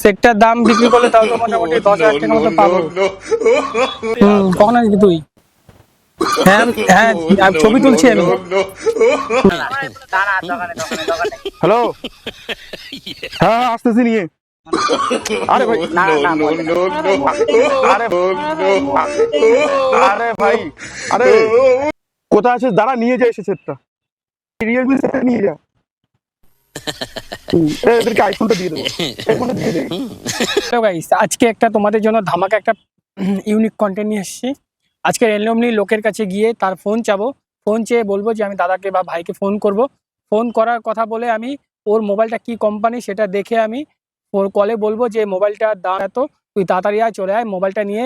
সেটটার দাম বিক্রি করলে তাও তো মোটামুটি দশ হাজার টাকা মতো পাবো। কখন আসবি তুই? হ্যাঁ হ্যাঁ আমি ছবি তুলছি আমি। হ্যালো? হ্যাঁ আসতেছি নিয়ে। আরে ভাই। আরে আরে ভাই। আরে কোথায় আছিস? দাঁড়া নিয়ে যা এসে সেটটা। রিয়েলমি সেটটা নিয়ে যা। এদেরকে আইফোনটা দিয়ে দেবো। আইফোনটা দিয়ে দে হ্যালো গাইস আজকে একটা তোমাদের জন্য ধামাকা একটা ইউনিক কন্টেন্ট নিয়ে এসেছি। আজকে র্যান্ডমলি লোকের কাছে গিয়ে তার ফোন চাবো। ফোন চেয়ে বলব যে আমি দাদাকে বা ভাইকে ফোন করব। ফোন করার কথা বলে আমি ওর মোবাইলটা কি কোম্পানি সেটা দেখে আমি ওর কলে বলব যে মোবাইলটার দাম এত তুই তাড়াতাড়ি আয় চলে আয় মোবাইলটা নিয়ে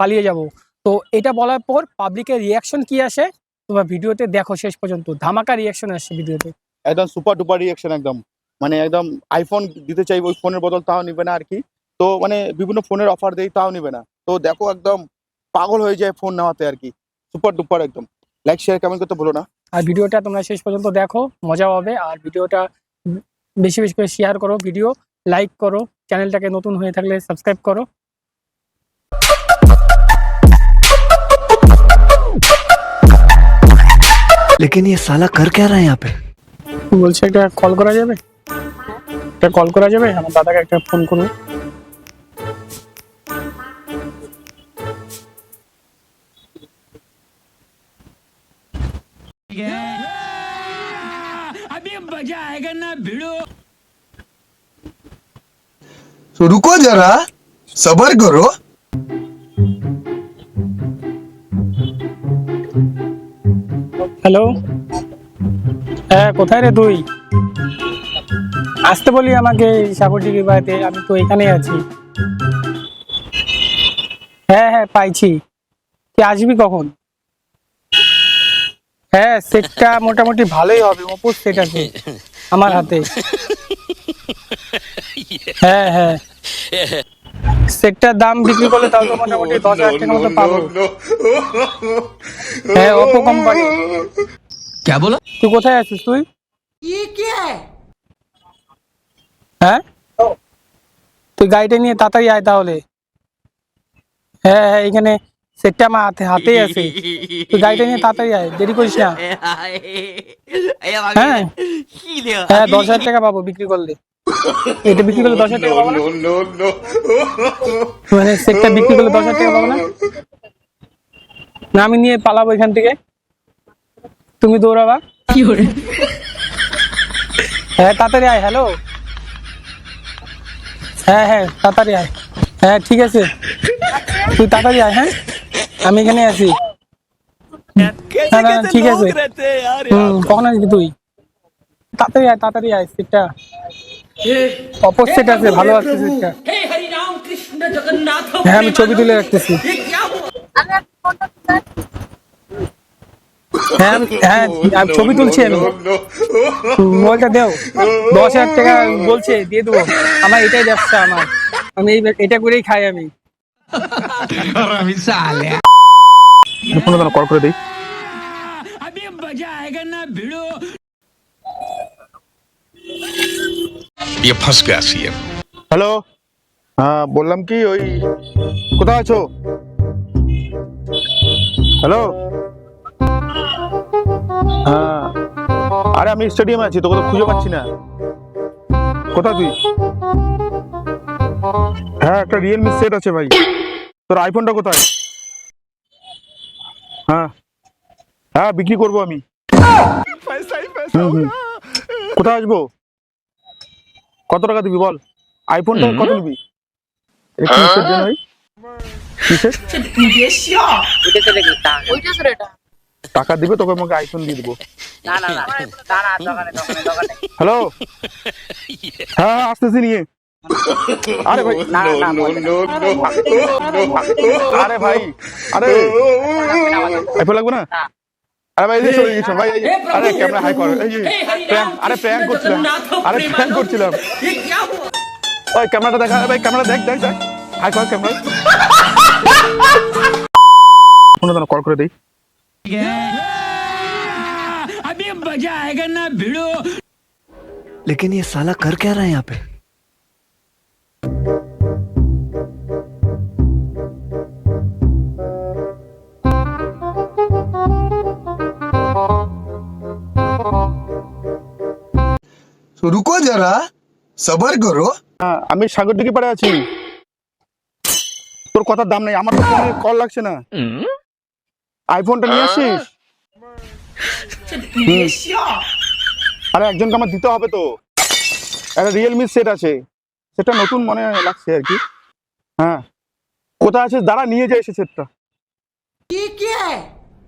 পালিয়ে যাব। তো এটা বলার পর পাবলিকের রিয়াকশন কি আসে? তোমরা ভিডিওতে দেখো শেষ পর্যন্ত। ধামাকা রিয়াকশন আসছে ভিডিওতে। একদম সুপার ডুপার রিয়াকশন একদম মানে একদম আইফোন দিতে চাইবে ওই ফোনের বদল তাও নিবে না আর কি তো মানে বিভিন্ন ফোনের অফার দেই তাও নিবে না তো দেখো একদম পাগল হয়ে যায় ফোন নেওয়াতে আর কি সুপার ডুপার একদম লাইক শেয়ার কমেন্ট করতে ভুলো না আর ভিডিওটা তোমরা শেষ পর্যন্ত দেখো মজা হবে আর ভিডিওটা বেশি বেশি করে শেয়ার করো ভিডিও লাইক করো চ্যানেলটাকে নতুন হয়ে থাকলে সাবস্ক্রাইব করো लेकिन ये साला कर क्या रहा है यहाँ पे বলছে একটা কল করা যাবে একটা কল করা যাবে আমার দাদাকে একটা ফোন করবো तो रुको जरा सबर करो হ্যালো হ্যাঁ কোথায় রে তুই আসতে বলি আমাকে সাগরডিগি বাড়িতে আমি তো এখানে আছি হ্যাঁ হ্যাঁ পাইছি তুই আসবি কখন হ্যাঁ সেটটা মোটামুটি ভালোই হবে অপুর সেট আছে আমার হাতে হ্যাঁ হ্যাঁ সেটটার দাম বিক্রি করলে তাও তো মোটামুটি দশ হাজার টাকা মতো পাবো হ্যাঁ ওপো কোম্পানি কে বলো? তুই কোথায় আছিস তুই? হ্যাঁ? তুই গাড়িটা নিয়ে তাড়াতাড়ি আয় তাহলে। হ্যাঁ হ্যাঁ এখানে সেটটা আমার হাতে হাতেই আছে। তুই গাড়িটা নিয়ে তাড়াতাড়ি আয় দেরি করিস না। হ্যাঁ। হ্যাঁ দশ হাজার টাকা পাবো বিক্রি করলে। এটা বিক্রি করলে দশ হাজার টাকা পাবো না? মানে সেটটা বিক্রি করলে দশ হাজার টাকা পাবো না? না আমি নিয়ে পালাবো এখান থেকে। তুমি দৌড়াবা? হ্যাঁ তাড়াতাড়ি আয় হ্যালো হ্যাঁ হ্যাঁ তাড়াতাড়ি আয়। হ্যাঁ ঠিক আছে। তুই তাড়াতাড়ি আয় হ্যাঁ? আমি এখানে আছি। ঠিক আছে। হুম কখন আসবি তুই? তাড়াতাড়ি আয় তাড়াতাড়ি আয় সিটটা অপর সেট আছে ভালো আছে সিটটা হ্যাঁ আমি ছবি তুলে রাখতেছি। হ্যাঁ আমি- হ্যাঁ আমি ছবি তুলছি আমি মোবাইলটা দেও দশ হাজার টাকা বলছে দিয়ে দেবো আমার এটাই ব্যবসা আমার আমি এই- এটা করেই খাই আমি ফোনে দাঁড়া কল করে দিই ये फंस गया सीएम হ্যালো হ্যাঁ বললাম কি ওই কোথায় আছো হ্যালো হ্যাঁ। আরে আমি স্টেডিয়ামে আছি তোকে তো খুঁজে পাচ্ছি না। কোথায় তুই? হ্যাঁ একটা রিয়েলমি সেট আছে ভাই। তোর আইফোনটা কোথায়? হ্যাঁ। হ্যাঁ বিক্রি করব আমি। কোথায় আসব? কত টাকা দিবি বল? আইফোনটা কত নিবি? কিসের জন্য ভাই? কিসের টাকা দিবে তোকে আমাকে আইফোন দিয়ে দেবো। হ্যালো হ্যাঁ হ্যাঁ আসতেছি নিয়ে। আরে ভাই। আরে ভাই আরে আইফোন লাগবে না? আরে ভাই চলে গেছে ভাই আরে ক্যামেরা হাই কর। এই আরে প্র্যাঙ্ক করছিলাম। আরে প্র্যাঙ্ক করছিলাম। ওই ক্যামেরাটা দেখা ভাই ক্যামেরা দেখ দেখ দেখ। হাই কর ক্যামেরা কল করে দেই। अभी बजाएगा ना भिड़ो। लेकिन ये साला कर क्या रहा है यहाँ पे? तो रुको जरा सबर करो। हाँ, हमें सागर दिखे पड़े आ तर कथार दाम नहीं तो कल लगे ना? Hmm? আইফোনটা নিয়ে আসিস? আরে একজনকে আমার দিতে হবে তো। একটা রিয়েলমি সেট আছে। সেটা নতুন মনে লাগছে আর কি। হ্যাঁ। কোথায় আছে দাঁড়া নিয়ে যায় সে সেটটা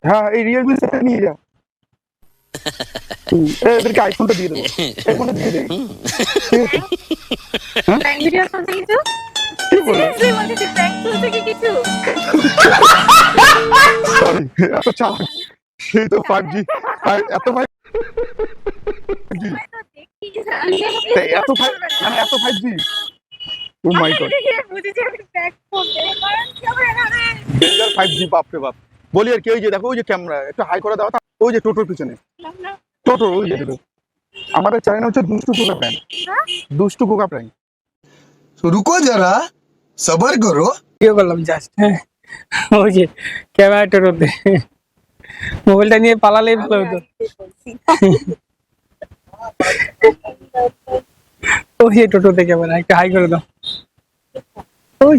হ্যাঁ এই রিয়েলমি সেটটা নিয়ে যা। এদেরকে আইফোনটা দিয়ে দেবো। আইফোনটা দিয়ে দে। এত সেই তো ফাইভ জি এত ফাইভ জি এত ফাইভ মানে এত ফাইভ oh জি বলি আর ওই যে দেখো ওই যে ক্যামেরা একটু হাই ওই যে টোটোর পিছনে। ওই আমাদের হচ্ছে দুষ্টু কুকা প্র্যাঙ্ক দুষ্টু রুকো যারা সবার করো। করলাম জাস্ট হ্যাঁ ওই যে ক্যামেরা টোটোতে মোবাইলটা নিয়ে পালালেই ভালো হতো। ওই টোটোতে ক্যামেরা, একটু হাই করে দাও। ওই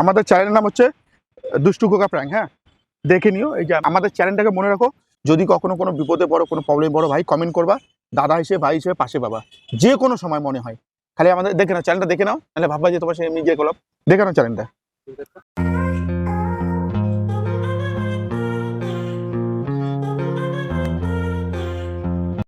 আমাদের চ্যানেলের নাম হচ্ছে দুষ্টু কোকা প্র্যাঙ্ক হ্যাঁ? দেখে নিও, এই যে আমাদের চ্যানেলটাকে মনে রাখো। যদি কখনো কোনো বিপদে পড়ো, কোনো প্রবলেম বড় ভাই কমেন্ট করবা। দাদা হিসেবে ভাই হিসেবে পাশে বাবা। যে কোনো সময় মনে হয়। খালি আমাদের, দেখে নাও চ্যানেলটা দেখে নাও তাহলে ভাববা যে তোমার সে এমনি গিয়ে করলাম। দেখে নাও চ্যানেলটা